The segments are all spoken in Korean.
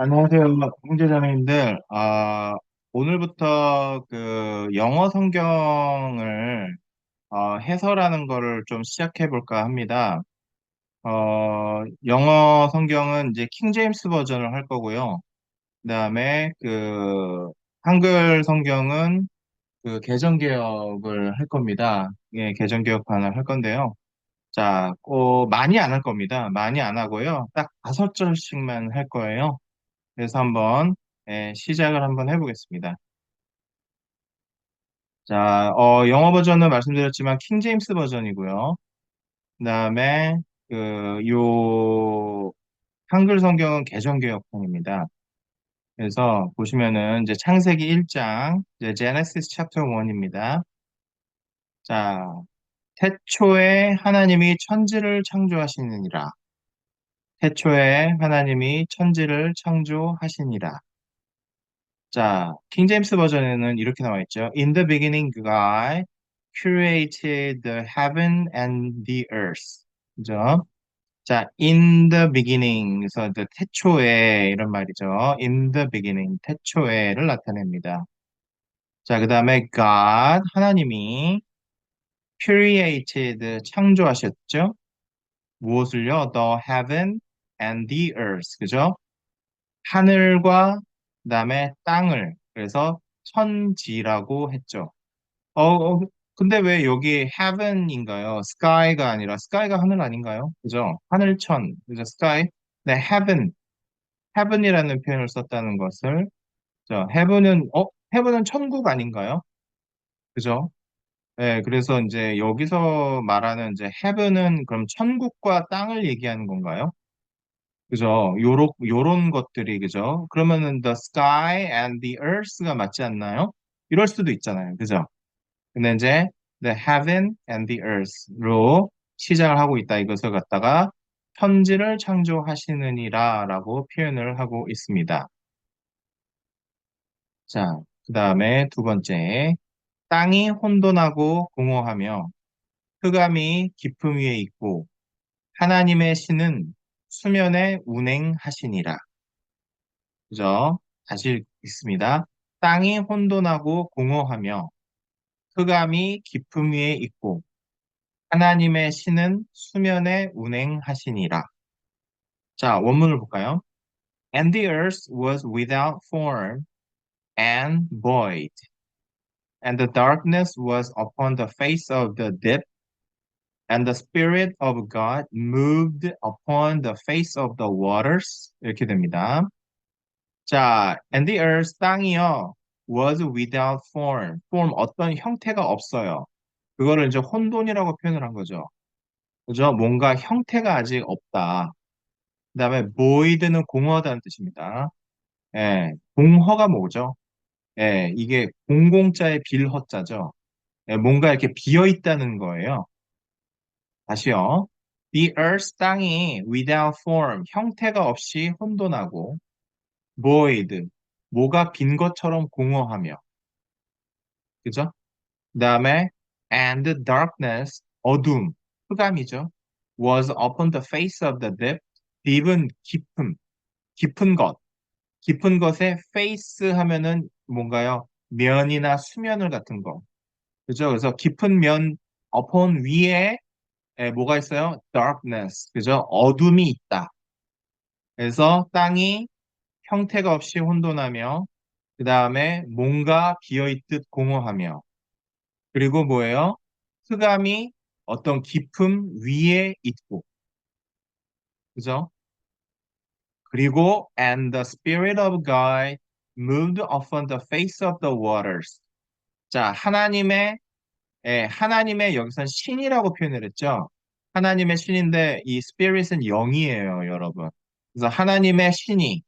안녕하세요, 형제자매님들. 아, 오늘부터 그 영어 성경을 어, 해설하는 거를 좀 시작해 볼까 합니다. 어, 영어 성경은 이제 킹 제임스 버전을 할 거고요. 그다음에 그 한글 성경은 그 개정 개혁을 할 겁니다. 예, 개정 개혁판을 할 건데요. 자, 어, 많이 안 할 겁니다. 많이 안 하고요. 딱 다섯 절씩만 할 거예요. 그래서 한번 예, 시작을 한번 해보겠습니다. 자, 어, 영어 버전은 말씀드렸지만 킹 제임스 버전이고요. 그다음에 그 요 한글 성경은 개정 개혁판입니다. 그래서 보시면은 이제 창세기 1장 이제 제네시스 챕터 1입니다. 자, 태초에 하나님이 천지를 창조하시느니라. 태초에 하나님이 천지를 창조하시니라. 자, 킹 제임스 버전에는 이렇게 나와 있죠. In the beginning, God created the heaven and the earth. 그죠? 자, in the beginning, 그래서 the 태초에 이런 말이죠. In the beginning, 태초에를 나타냅니다. 자, 그 다음에 God, 하나님이 created, 창조하셨죠? 무엇을요? The heaven and the earth. 그죠? 하늘과 그다음에 땅을 그래서 천지라고 했죠. 어, 어, 근데 왜 여기 heaven인가요? sky가 아니라 sky가 하늘 아닌가요? 그죠? 하늘천, 그죠? sky. 네, heaven, heaven이라는 표현을 썼다는 것을 저 heaven은 어, heaven은 천국 아닌가요? 그죠? 네, 그래서 이제 여기서 말하는 이제 heaven은 그럼 천국과 땅을 얘기하는 건가요? 그죠? 요런, 요런 것들이, 그죠? 그러면은 the sky and the earth가 맞지 않나요? 이럴 수도 있잖아요. 그죠? 근데 이제 the heaven and the earth로 시작을 하고 있다. 이것을 갖다가 편지를 창조하시느니라 라고 표현을 하고 있습니다. 자, 그 다음에 두 번째. 땅이 혼돈하고 공허하며 흑암이 깊음 위에 있고 하나님의 신은 수면에 운행하시니라. 그죠? 다시 읽습니다. 땅이 혼돈하고 공허하며 흑암이 깊음 위에 있고 하나님의 신은 수면에 운행하시니라. 자, 원문을 볼까요? And the earth was without form and void, and the darkness was upon the face of the deep, and the Spirit of God moved upon the face of the waters. 이렇게 됩니다. 자, and the earth, 땅이요, was without form. form, 어떤 형태가 없어요. 그거를 이제 혼돈이라고 표현을 한 거죠. 그죠? 뭔가 형태가 아직 없다. 그 다음에 void는 공허하다는 뜻입니다. 예, 공허가 뭐죠? 예, 이게 공공자의 빌허자죠. 예, 뭔가 이렇게 비어 있다는 거예요. 다시요. The earth, 땅이 without form, 형태가 없이 혼돈하고 void, 뭐가 빈 것처럼 공허하며. 그죠? 그 다음에 and darkness, 어둠, 흑암이죠. was upon the face of the deep, deep은 깊음, 깊은 것. 깊은 것에 face 하면은 뭔가요? 면이나 수면을 같은 거. 그죠? 그래서 깊은 면, upon 위에 에, 뭐가 있어요? darkness. 그죠? 어둠이 있다. 그래서 땅이 형태가 없이 혼돈하며 그 다음에 뭔가 비어있듯 공허하며 그리고 뭐예요? 흑암이 어떤 깊음 위에 있고 그죠? 그리고 and the spirit of God moved upon the face of the waters. 자, 하나님의 예, 하나님의 여기서 신이라고 표현을 했죠. 하나님의 신인데 이 spirit은 영이에요, 여러분. 그래서 하나님의 신이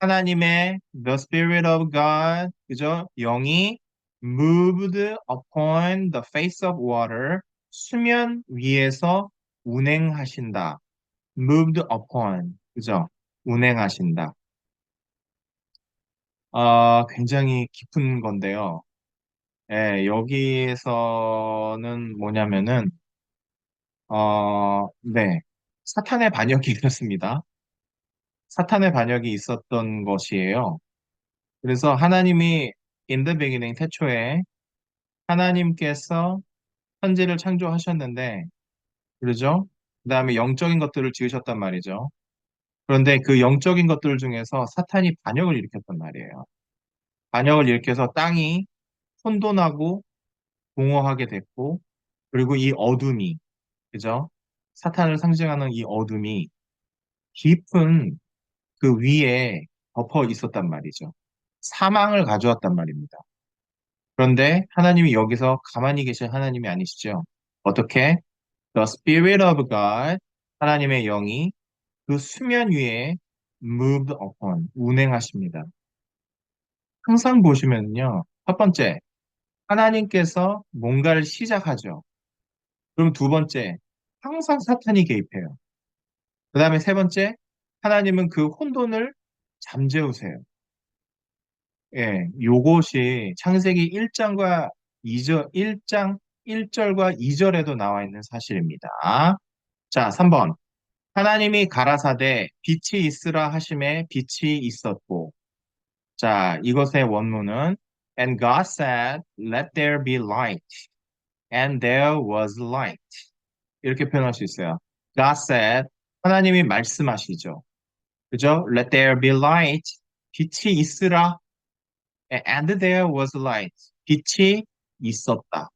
하나님의 the spirit of God 그죠? 영이 moved upon the face of water 수면 위에서 운행하신다. moved upon 그죠? 운행하신다. 아, 굉장히 깊은 건데요. 예, 여기에서는 뭐냐면은 어, 네. 사탄의 반역이 있었습니다. 사탄의 반역이 있었던 것이에요. 그래서 하나님이 in the beginning 태초에 하나님께서 천지를 창조하셨는데 그러죠? 그 다음에 영적인 것들을 지으셨단 말이죠. 그런데 그 영적인 것들 중에서 사탄이 반역을 일으켰단 말이에요. 반역을 일으켜서 땅이 혼돈하고 공허하게 됐고 그리고 이 어둠이 그죠? 사탄을 상징하는 이 어둠이 깊은 그 위에 덮어 있었단 말이죠. 사망을 가져왔단 말입니다. 그런데 하나님이 여기서 가만히 계신 하나님이 아니시죠. 어떻게? The Spirit of God, 하나님의 영이 그 수면 위에 moved upon, 운행하십니다. 항상 보시면요. 첫 번째, 하나님께서 뭔가를 시작하죠. 그럼 두 번째, 항상 사탄이 개입해요. 그 다음에 세 번째, 하나님은 그 혼돈을 잠재우세요. 예, 요것이 창세기 1장과 2절, 1장 1절과 2절에도 나와 있는 사실입니다. 자, 3번. 하나님이 가라사대 빛이 있으라 하심에 빛이 있었고. 자, 이것의 원문은 And God said, Let there be light. And there was light. 이렇게 표현할 수 있어요. God said, 하나님이 말씀하시죠. 그죠? Let there be light. 빛이 있으라. And there was light. 빛이 있었다.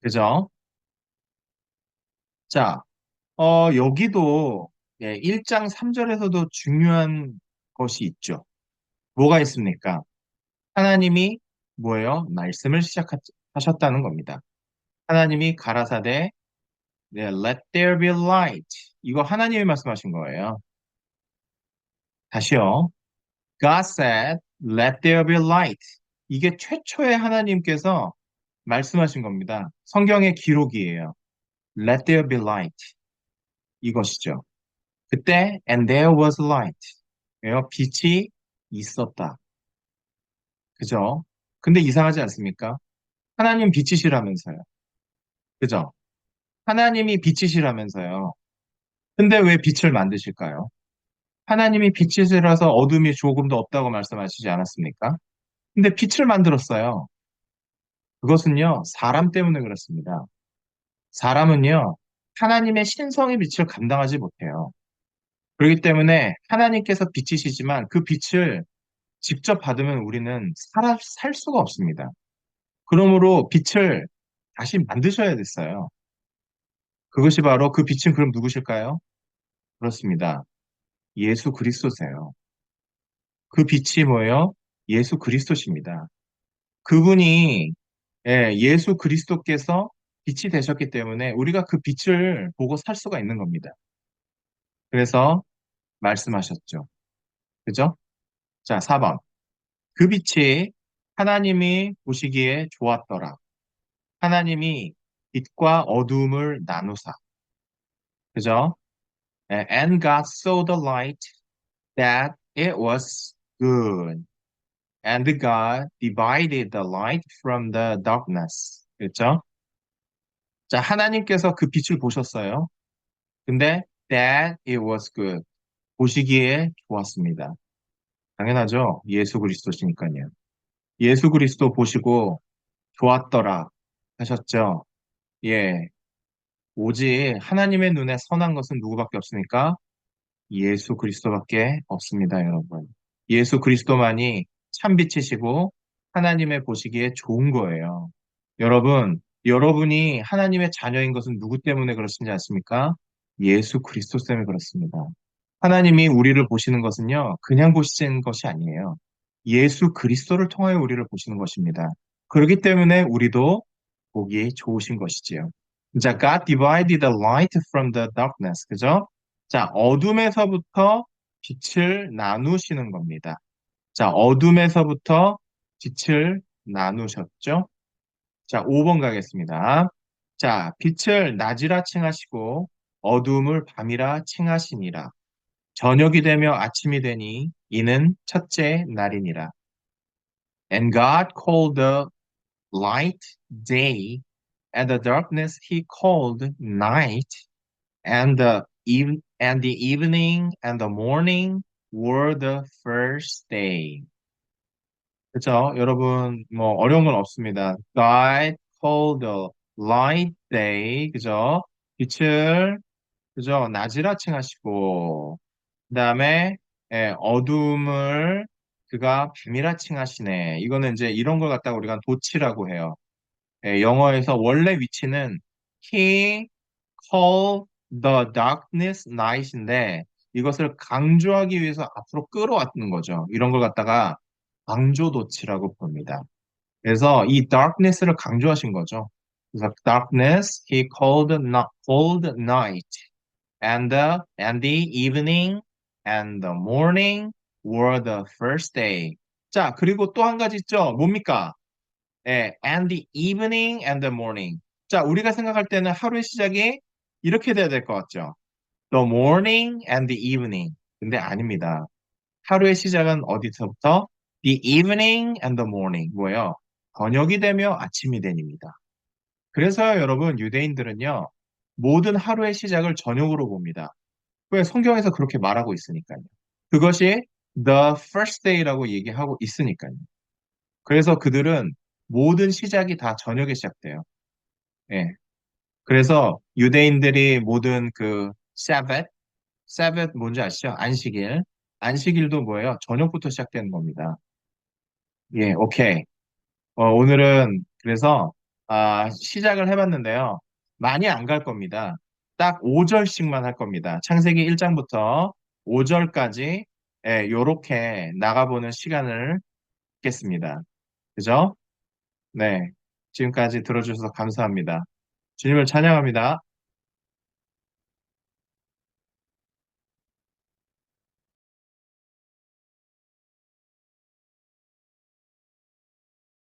그죠? 자, 어, 여기도 예, 1장 3절에서도 중요한 것이 있죠. 뭐가 있습니까? 하나님이 뭐예요? 말씀을 시작하셨다는 겁니다. 하나님이 가라사대 네, Let there be light. 이거 하나님이 말씀하신 거예요. 다시요. God said, Let there be light. 이게 최초의 하나님께서 말씀하신 겁니다. 성경의 기록이에요. Let there be light. 이것이죠. 그때 and there was light. 빛이 있었다. 그죠? 근데 이상하지 않습니까? 하나님 빛이시라면서요. 그죠? 하나님이 빛이시라면서요. 근데 왜 빛을 만드실까요? 하나님이 빛이시라서 어둠이 조금도 없다고 말씀하시지 않았습니까? 근데 빛을 만들었어요. 그것은요, 사람 때문에 그렇습니다. 사람은요, 하나님의 신성의 빛을 감당하지 못해요. 그렇기 때문에 하나님께서 빛이시지만 그 빛을 직접 받으면 우리는 살아, 살 수가 없습니다. 그러므로 빛을 다시 만드셔야 됐어요. 그것이 바로 그 빛은 그럼 누구실까요? 그렇습니다. 예수 그리스도세요. 그 빛이 뭐예요? 예수 그리스도십니다. 그분이 예, 수 그리스도께서 빛이 되셨기 때문에 우리가 그 빛을 보고 살 수가 있는 겁니다. 그래서 말씀하셨죠. 그죠? 자, 4번. 그 빛이 하나님이 보시기에 좋았더라. 하나님이 빛과 어둠을 나누사. 그죠? And God saw the light that it was good. And God divided the light from the darkness. 그렇죠? 자, 하나님께서 그 빛을 보셨어요. 근데 that it was good. 보시기에 좋았습니다. 당연하죠. 예수 그리스도시니까요. 예수 그리스도 보시고 좋았더라 하셨죠. 예. 오직 하나님의 눈에 선한 것은 누구밖에 없습니까? 예수 그리스도밖에 없습니다, 여러분. 예수 그리스도만이 참 빛이시고 하나님의 보시기에 좋은 거예요. 여러분, 여러분이 하나님의 자녀인 것은 누구 때문에 그렇습니지 않습니까? 예수 그리스도 때문에 그렇습니다. 하나님이 우리를 보시는 것은요, 그냥 보시는 것이 아니에요. 예수 그리스도를 통하여 우리를 보시는 것입니다. 그렇기 때문에 우리도 보기 좋으신 것이지요. 자, God divided the light from the darkness. 그죠? 자, 어둠에서부터 빛을 나누시는 겁니다. 자, 어둠에서부터 빛을 나누셨죠? 자, 5번 가겠습니다. 자, 빛을 낮이라 칭하시고 어둠을 밤이라 칭하시니라. 저녁이 되며 아침이 되니 이는 첫째 날이니라. And God called the light day, and the darkness he called night, and the and the evening and the morning were the first day. 그렇죠? 여러분 뭐 어려운 건 없습니다. God called the light day. 그죠? 빛을 그죠? 낮이라 칭하시고 그다음에 예, 어둠을 그가 밤이라 칭하시네. 이거는 이제 이런 걸 갖다가 우리가 도치라고 해요. 예, 영어에서 원래 위치는 he called the darkness night인데 이것을 강조하기 위해서 앞으로 끌어왔는 거죠. 이런 걸 갖다가 강조 도치라고 봅니다. 그래서 이 darkness를 강조하신 거죠. 그래서 darkness he called called night and the and the evening and the morning were the first day. 자, 그리고 또 한 가지 있죠. 뭡니까? 예, and the evening and the morning. 자, 우리가 생각할 때는 하루의 시작이 이렇게 돼야 될 것 같죠. The morning and the evening. 근데 아닙니다. 하루의 시작은 어디서부터? The evening and the morning. 뭐예요? 저녁이 되며 아침이 되입니다. 그래서 여러분 유대인들은요. 모든 하루의 시작을 저녁으로 봅니다. 왜 성경에서 그렇게 말하고 있으니까요. 그것이 the first day라고 얘기하고 있으니까요. 그래서 그들은 모든 시작이 다 저녁에 시작돼요. 예. 그래서 유대인들이 모든 그 사벳, 사벳 뭔지 아시죠? 안식일. 안식일도 뭐예요? 저녁부터 시작되는 겁니다. 예, 오케이. 어, 오늘은 그래서 아, 시작을 해봤는데요. 많이 안 갈 겁니다. 딱 5절씩만 할 겁니다. 창세기 1장부터 5절까지 예, 요렇게 나가보는 시간을 갖겠습니다. 그죠? 네. 지금까지 들어주셔서 감사합니다. 주님을 찬양합니다.